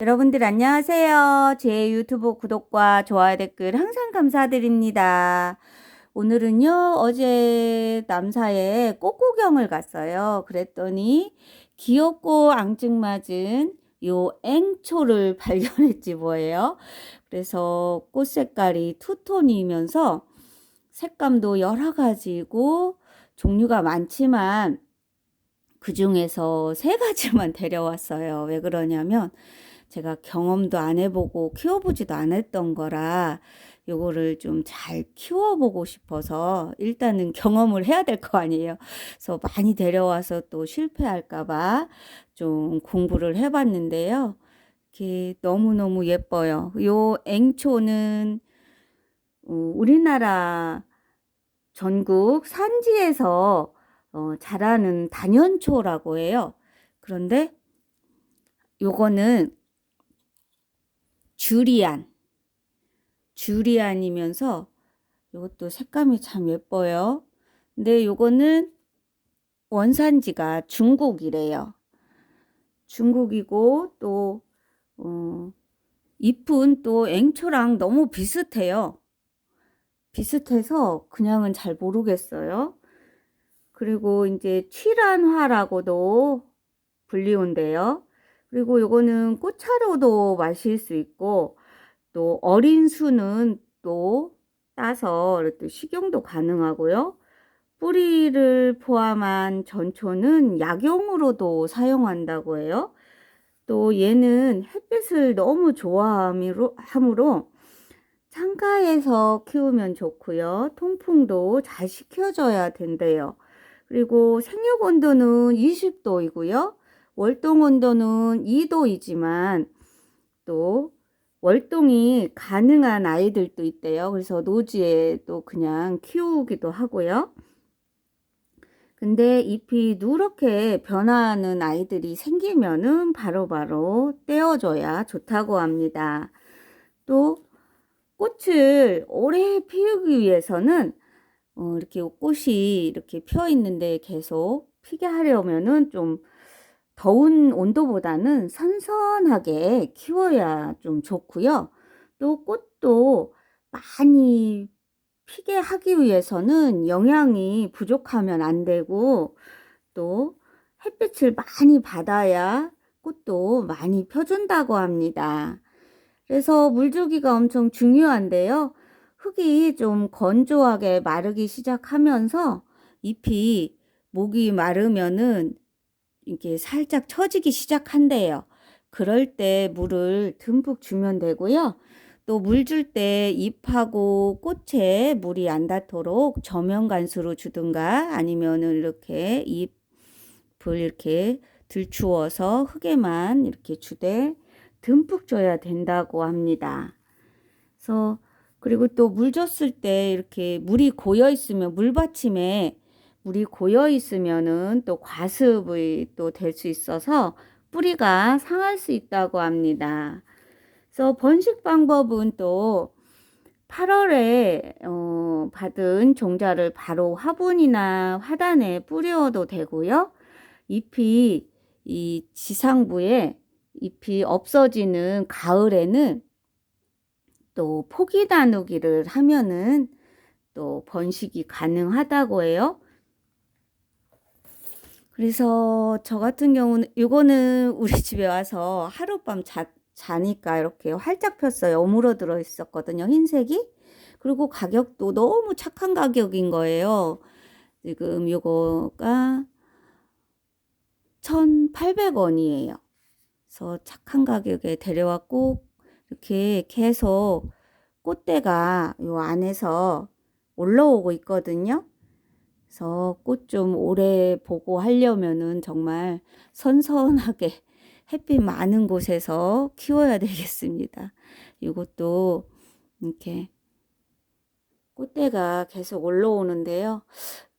여러분들 안녕하세요. 제 유튜브 구독과 좋아요 댓글 항상 감사드립니다. 오늘은요, 어제 남사에 꽃구경을 갔어요. 그랬더니 귀엽고 앙증맞은 요 앵초를 발견했지 뭐예요. 그래서 꽃 색깔이 투톤이면서 색감도 여러 가지고 종류가 많지만 그 중에서 세 가지만 데려왔어요. 왜 그러냐면 제가 경험도 안 해보고 키워보지도 않았던 거라 요거를 좀 잘 키워보고 싶어서 일단은 경험을 해야 될 거 아니에요. 그래서 많이 데려와서 또 실패할까봐 좀 공부를 해봤는데요. 이렇게 너무너무 예뻐요. 요 앵초는 어, 우리나라 전국 산지에서 어, 자라는 단연초라고 해요. 그런데 요거는 주리안, 주리안이면서 이것도 색감이 참 예뻐요. 근데 요거는 원산지가 중국이래요. 중국이고 또 어, 잎은 또 앵초랑 너무 비슷해요. 비슷해서 그냥은 잘 모르겠어요. 그리고 이제 취란화라고도 불리운데요. 그리고 요거는 꽃차로도 마실 수 있고 또 어린 수는 또 따서 이렇게 식용도 가능하고요. 뿌리를 포함한 전초는 약용으로도 사용한다고 해요. 또 얘는 햇빛을 너무 좋아함으로 창가에서 키우면 좋고요. 통풍도 잘 시켜줘야 된대요. 그리고 생육 온도는 20도이고요. 월동 온도는 2도이지만 또 월동이 가능한 아이들도 있대요. 그래서 노지에 또 그냥 키우기도 하고요. 근데 잎이 누렇게 변하는 아이들이 생기면은 바로바로 떼어줘야 좋다고 합니다. 또 꽃을 오래 피우기 위해서는 어, 이렇게 꽃이 이렇게 펴 있는데 계속 피게 하려면은 좀 더운 온도보다는 선선하게 키워야 좀 좋고요. 또 꽃도 많이 피게 하기 위해서는 영양이 부족하면 안 되고 또 햇빛을 많이 받아야 꽃도 많이 펴준다고 합니다. 그래서 물주기가 엄청 중요한데요. 흙이 좀 건조하게 마르기 시작하면서 잎이 목이 마르면은 이게 살짝 처지기 시작한대요. 그럴 때 물을 듬뿍 주면 되고요. 또 물 줄 때 잎하고 꽃에 물이 안 닿도록 저면 간수로 주든가 아니면은 이렇게 잎을 이렇게 들추어서 흙에만 이렇게 주되 듬뿍 줘야 된다고 합니다. 그래서 그리고 또 물 줬을 때 이렇게 물이 고여 있으면 물받침에 물이 고여 있으면은 또 과습이 또 될 수 있어서 뿌리가 상할 수 있다고 합니다. 그래서 번식 방법은 또 8월에 어, 받은 종자를 바로 화분이나 화단에 뿌려도 되고요. 잎이 이 지상부에 잎이 없어지는 가을에는 또 포기 나누기를 하면은 또 번식이 가능하다고 해요. 그래서 저 같은 경우는 이거는 우리 집에 와서 하룻밤 자, 자니까 이렇게 활짝 폈어요. 오물어 들어 있었거든요. 흰색이. 그리고 가격도 너무 착한 가격인 거예요. 지금 이거가 1,800원이에요. 그래서 착한 가격에 데려왔고 이렇게 계속 꽃대가 요 안에서 올라오고 있거든요. 그래서 꽃 좀 오래 보고 하려면은 정말 선선하게 햇빛 많은 곳에서 키워야 되겠습니다. 이것도 이렇게 꽃대가 계속 올라오는데요.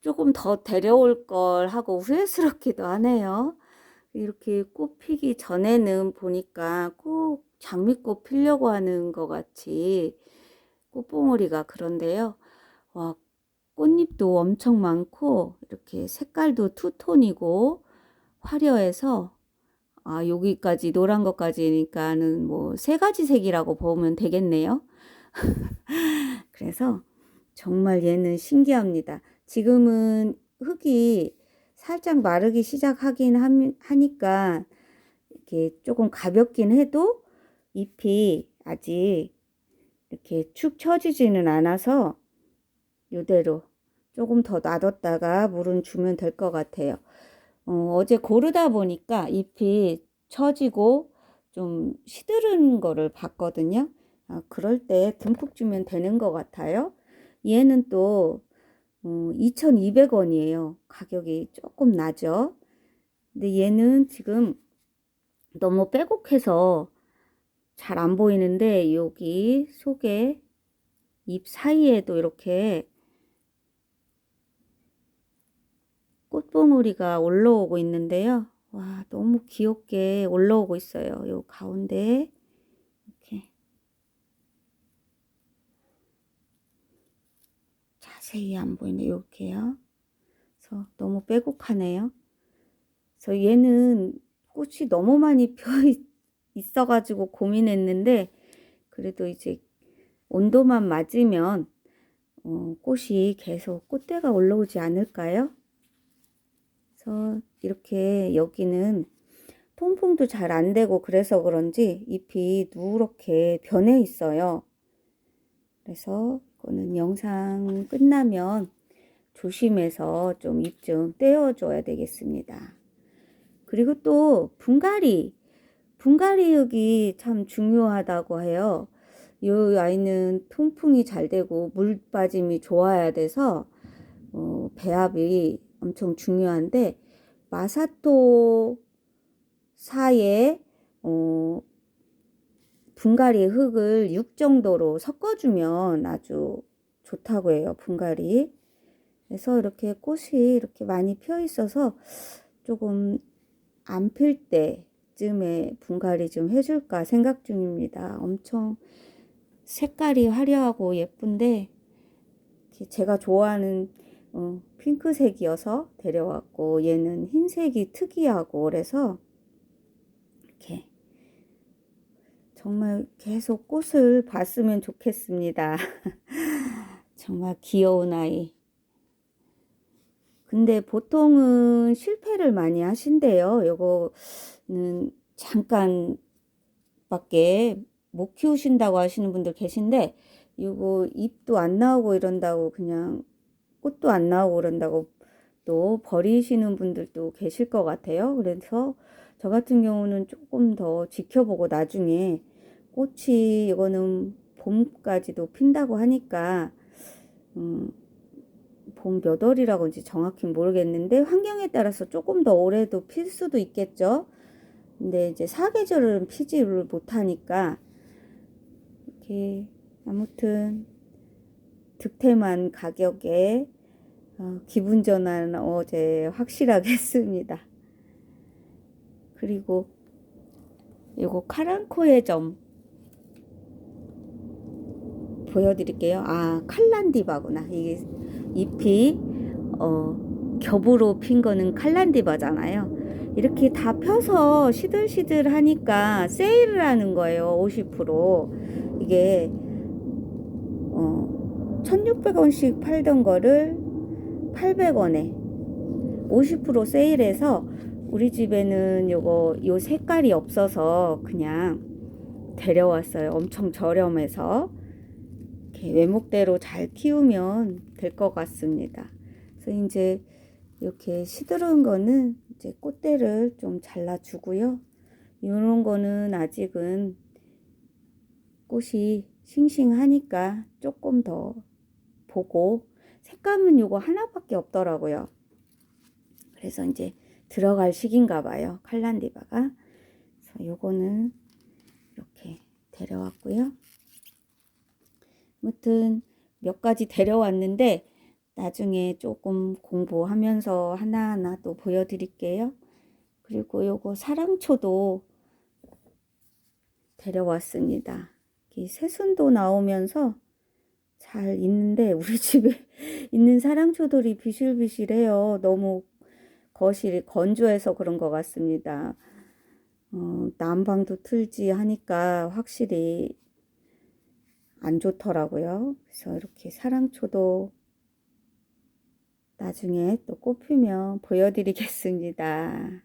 조금 더 데려올 걸 하고 후회스럽기도 하네요. 이렇게 꽃 피기 전에는 보니까 꼭 장미꽃 피려고 하는 것 같이 꽃봉오리가 그런데요. 와, 꽃잎도 엄청 많고 이렇게 색깔도 투톤이고 화려해서 아, 여기까지 노란 것까지니까는 뭐 세 가지 색이라고 보면 되겠네요. 그래서 정말 얘는 신기합니다. 지금은 흙이 살짝 마르기 시작하긴 함- 하니까 이렇게 조금 가볍긴 해도 잎이 아직 이렇게 축 처지지는 않아서 이대로 조금 더 놔뒀다가 물은 주면 될 것 같아요. 어, 어제 고르다 보니까 잎이 처지고 좀 시드른 거를 봤거든요. 아, 그럴 때 듬뿍 주면 되는 것 같아요. 얘는 또 어, 2,200원이에요. 가격이 조금 나죠. 근데 얘는 지금 너무 빼곡해서 잘 안 보이는데 여기 속에 잎 사이에도 이렇게 꽃봉오리가 올라오고 있는데요. 와, 너무 귀엽게 올라오고 있어요. 요 가운데 이렇게 자세히 안 보이네. 이렇게요. 그래서 너무 빼곡하네요. 그래서 얘는 꽃이 너무 많이 펴 있어 가지고 고민했는데 그래도 이제 온도만 맞으면 어, 꽃이 계속 꽃대가 올라오지 않을까요? 그래서 이렇게 여기는 통풍도 잘 안 되고 그래서 그런지 잎이 누렇게 변해 있어요. 그래서 이거는 영상 끝나면 조심해서 좀잎좀 떼어줘야 되겠습니다. 그리고 또 분갈이, 분갈이 흙이 참 중요하다고 해요. 이 아이는 통풍이 잘 되고 물 빠짐이 좋아야 돼서 어, 배합이 엄청 중요한데 마사토 사에 어, 분갈이 흙을 6 정도로 섞어주면 아주 좋다고 해요. 분갈이. 그래서 이렇게 꽃이 이렇게 많이 펴 있어서 조금 안 필 때쯤에 분갈이 좀 해줄까 생각 중입니다. 엄청 색깔이 화려하고 예쁜데 제가 좋아하는 어, 핑크색이어서 데려왔고 얘는 흰색이 특이하고 그래서 이렇게 정말 계속 꽃을 봤으면 좋겠습니다. 정말 귀여운 아이. 근데 보통은 실패를 많이 하신대요. 요거는 잠깐 밖에 못 키우신다고 하시는 분들 계신데 이거 잎도 안 나오고 이런다고 그냥 꽃도 안 나오고 그런다고 또 버리시는 분들도 계실 것 같아요. 그래서 저 같은 경우는 조금 더 지켜보고 나중에 꽃이 이거는 봄까지도 핀다고 하니까 음, 봄 몇 월이라고 이제 정확히 모르겠는데 환경에 따라서 조금 더 오래도 필 수도 있겠죠. 근데 이제 사계절은 피지를 못하니까 이렇게 아무튼 득템한 가격에 어, 기분 전환 어제 확실하게 했습니다. 그리고 요거 카랑코의 점 보여드릴게요. 아 칼란디바구나. 이게 잎이 어, 겹으로 핀 거는 칼란디바잖아요. 이렇게 다 펴서 시들시들 하니까 세일을 하는 거예요. 50% 이게 어, 1600원씩 팔던 거를 800원에 50% 세일해서 우리 집에는 요거 요 색깔이 없어서 그냥 데려왔어요. 엄청 저렴해서 이렇게 외목대로 잘 키우면 될 것 같습니다. 그래서 이제 이렇게 시들은 거는 이제 꽃대를 좀 잘라주고요. 이런 거는 아직은 꽃이 싱싱하니까 조금 더 보고 색감은 요거 하나밖에 없더라고요. 그래서 이제 들어갈 시기인가 봐요. 칼란디바가. 그래서 요거는 이렇게 데려왔고요. 아무튼 몇 가지 데려왔는데 나중에 조금 공부하면서 하나하나 또 보여드릴게요. 그리고 요거 사랑초도 데려왔습니다. 새순도 나오면서 잘 있는데 우리 집에 있는 사랑초들이 비실비실해요. 너무 거실이 건조해서 그런 것 같습니다. 어, 난방도 틀지 하니까 확실히 안 좋더라고요. 그래서 이렇게 사랑초도 나중에 또 꽃피면 보여드리겠습니다.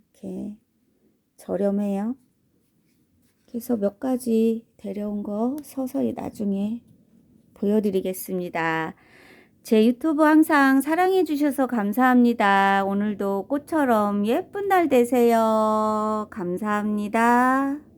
이렇게 저렴해요. 그래서 몇 가지 데려온 거 서서히 나중에 보여드리겠습니다. 제 유튜브 항상 사랑해 주셔서 감사합니다. 오늘도 꽃처럼 예쁜 날 되세요. 감사합니다.